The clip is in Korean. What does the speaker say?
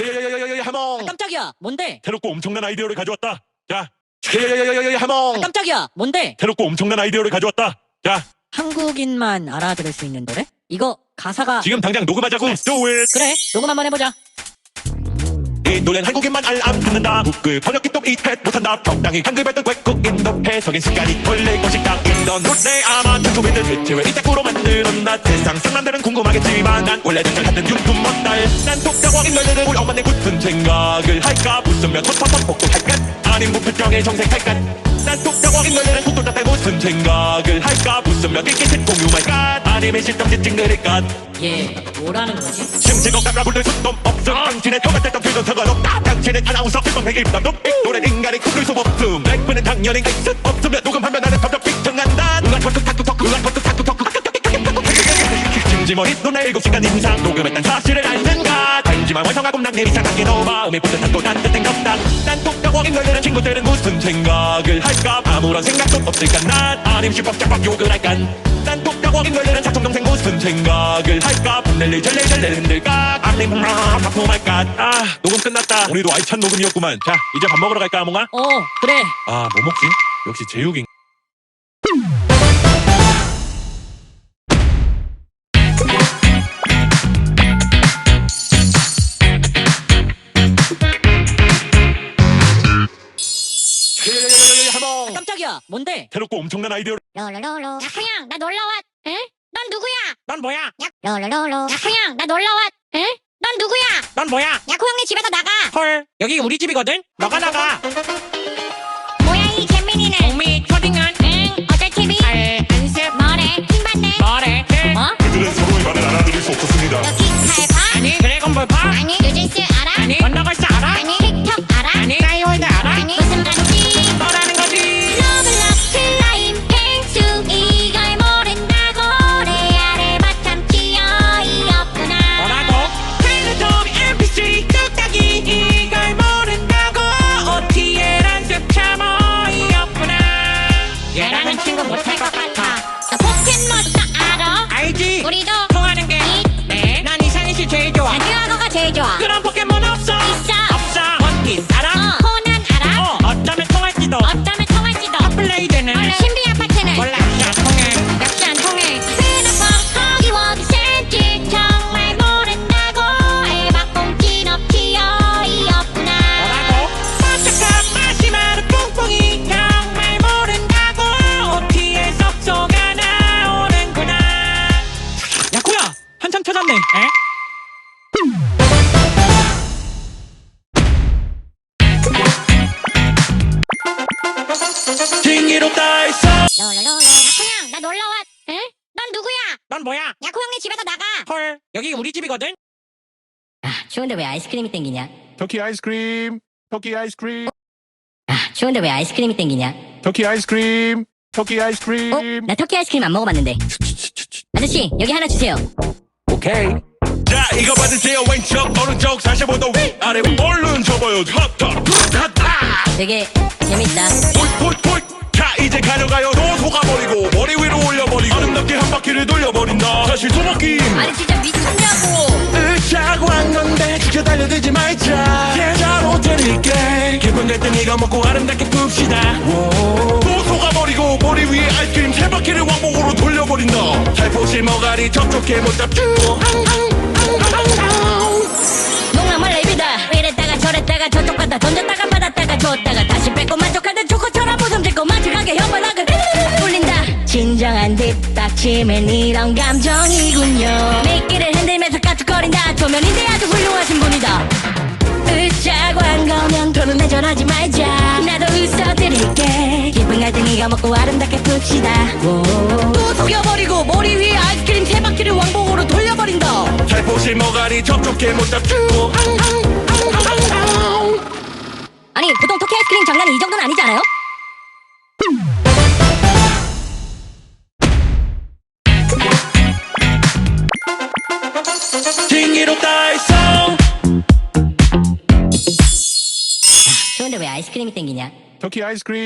야야야야야야 해몽. 깜짝이야. 뭔데? 대놓고 엄청난 아이디어를 가져왔다. 자 야야야야야야 해몽. 깜짝이야. 뭔데? 대놓고 엄청난 아이디어를 가져왔다. 자 한국인만 알아들을 수 있는 노래? 이거 가사가 지금 당장 녹음하자고. Do it. 그래 녹음 한번 해보자. 이 노래는 한국인만 알람 듣는다. 북글 번역기 또 이해 못한다. 적당히 한글 발전 외국인 더 해석인 습관이 원래 것이다. 인던 노래 아마 한국인들 대체 왜 이따구로 만들었나 세상 상남들은 궁금하겠지만 난 원래 등을 하는 융품 못날. 난 독자광인 너희들 우리 엄마네 무슨 생각을 할까? 웃으며 헛헛헛 복독할까? 아님 무표정에 정색할까? 난 독자광인 너희들은 속도 잡대 무슨 생각을 할까? 웃으며 낄낄 공유할까? 아니면 실정짓 찡그릴까? 얘 뭐라는 거지? 심지어 가라 불릴 수도 없음. 당신의 혀가 떼던 필은 상관없다 당신은 아나운서 필방의 입담도 노래 인간의 쿨을 수 없음. 래프는 당연히 있을 없으면 녹음하면 나는 점점 심지머리 노래 일곱 시간 인상. 녹음했단 사실을 아는가 알지만 완성하고 난 내리 상하게 너 마음에 뿌듯하고 따뜻한 겁당 난 똑딱왕인 너희들은 친구들은 무슨 생각을 할까? 아무런 생각도 없을까? 난 아님 슈퍼짝박 욕을 할까? 난 똑딱왕인 너희들은 사촌 동생 무슨 생각을 할까? 분낼리 절레절레 흔들까? 아님 바쁨할까? 아 녹음 끝났다. 우리도 알찬 녹음이었구만. 자 이제 밥 먹으러 갈까 아몽아? 어 그래. 아 뭐 먹지? 역시 제육인 뭔데? 대놓고 엄청난 아이디어를 롤롤롤로 야쿠양 나 놀러왔 에? 넌 누구야? 넌 뭐야? 야 롤롤롤로 야쿠양 나 놀러왔 에? 넌 누구야? 넌 뭐야? 야쿠 형네 집에서 나가 헐, 여기 우리 집이거든? 너가 나가. 뭐야 이 잼민이는 동미, 초딩은, 응 어쩔 TV 알, 안습, 뭐래 킹받네 뭐래, 들, 어? 그들은 서로의 말을 알아들을 수 없었습니다 징기롭다 있어 롤롤롤 야쿠양 나 놀러왔 에? 넌 누구야? 넌 뭐야? 야쿠 형네 집에서 나가 헐 여기 우리 집이거든? 아 추운데 왜 아이스크림이 땡기냐? 터키 아이스크림, 터키 아이스크림, 아 추운데 왜 아이스크림이 땡기냐? 터키 아이스크림, 터키 어? 아이스크림. 나 터키 아이스크림 안 먹어봤는데 아저씨 여기 하나 주세요 오케이 자 이거 받으세요 왼쪽 오른쪽 45도 위 아래 얼른 접어요 되게 재밌다 폴폴폴 자 이제 가져가요 또 속아버리고 머리 위로 올려버리고 아름답게 한 바퀴를 돌려버린다. 다시 소먹기 아니 진짜 미쳤냐고. 으쌰고 한 건데 지켜 달려들지 말자. 계좌로 드릴게. 기분 될 땐 이거 먹고 아름답게 풉시다. 또 속아버리고 머리 위에 아이스크림 세 바퀴를 왕복으로 돌려버린다. 살포시 머가리 촉촉해 못 잡죠 농담을 랩이다. 이랬다가 저랬다가 저쪽 갔다 던졌다가 받았다가 줬다가 다시 뺏고 만족 진정한 뒷닥침은 이런 감정이군요. 미끼를 흔들면서 까툭거린다. 초면인데 아주 훌륭하신 분이다. 으짜고 한 거면 돈은 내전하지 말자. 나도 웃어드릴게. 기분 갈등이가 먹고 아름답게 풉시다. 또 속여버리고 머리 위에 아이스크림 세 바퀴를 왕복으로 돌려버린다. 살포시 머가리 촉촉해 못 잡죠. 아니 보통 터키 아이스크림 장난이 이 정도는 아니지 않아요? 징기롭다 있어 추운데 왜 아이스크림이 땡기냐? 터키 아이스크림.